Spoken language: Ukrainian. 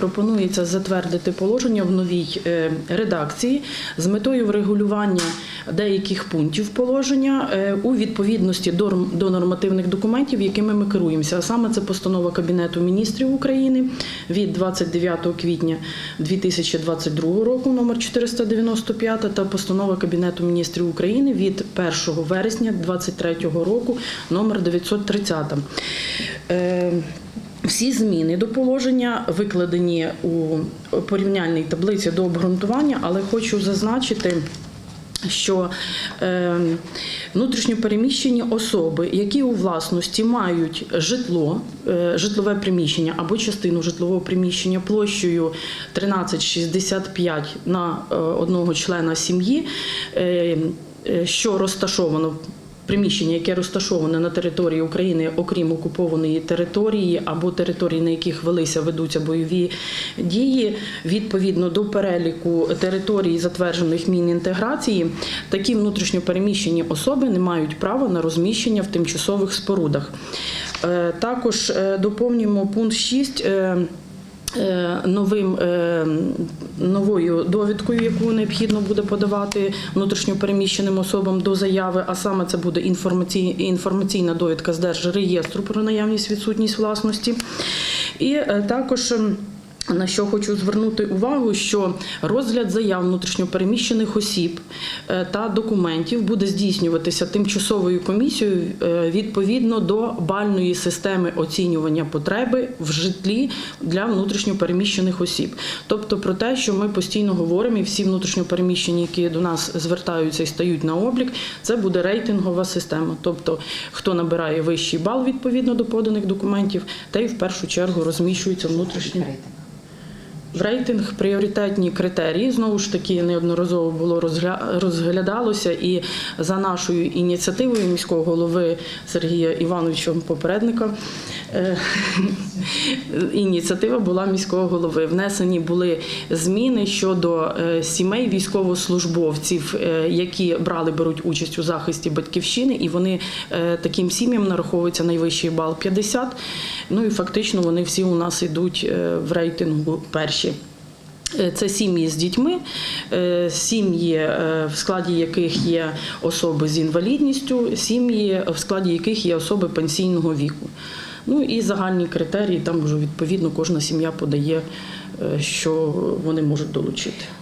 пропонується затвердити положення в новій е, редакції з метою врегулювання деяких пунктів положення е, у відповідності до нормативних документів, якими ми керуємося. А саме це постанова Кабінету міністрів України від 29 квітня 2022 року, номер 495, та постанова Кабінету міністрів України від 1 вересня 2023 року, номер 930. Всі зміни до положення викладені у порівняльній таблиці до обґрунтування, але хочу зазначити. Що е, внутрішньопереміщені особи, які у власності мають житло, е, житлове приміщення або частину житлового приміщення площею 13,65 на е, одного члена сім'ї, е, що розташовано приміщення, яке розташоване на території України, окрім окупованої території або території, на яких велися ведуться бойові дії, відповідно до переліку територій, затверджених Мінінтеграції, такі внутрішньопереміщені особи не мають права на розміщення в тимчасових спорудах. Е, Також е, доповнюємо пункт 6 е, новим е, новою довідкою, яку необхідно буде подавати внутрішньопереміщеним особам до заяви, а саме це буде інформацій- інформаційна довідка з Держреєстру про наявність відсутність власності. І е, також. На що хочу звернути увагу, що розгляд заяв внутрішньопереміщених осіб е, та документів буде здійснюватися тимчасовою комісією е, відповідно до бальної системи оцінювання потреби в житлі для внутрішньопереміщених осіб. Тобто про те, що ми постійно говоримо, і всі внутрішньопереміщені, які до нас звертаються і стають на облік, це буде рейтингова система. Тобто, хто набирає вищий бал відповідно до поданих документів, той в першу чергу розміщується внутрішньо. В рейтинг пріоритетні критерії знову ж таки неодноразово було розгля- розглядалося, і за нашою ініціативою міського голови Сергія Івановича попередника е, ініціатива була міського голови. Внесені були зміни щодо е, сімей військовослужбовців, е, які брали беруть участь у захисті батьківщини, і вони таким сім'ям нараховується найвищий бал 50. Ну і фактично вони всі у нас йдуть в рейтингу перші. Е, Це сім'ї з дітьми, е, сім'ї, е, в складі яких є особи з інвалідністю, сім'ї, в складі яких є особи пенсійного віку. Ну і загальні критерії, там вже відповідно кожна сім'я подає, що вони можуть долучити.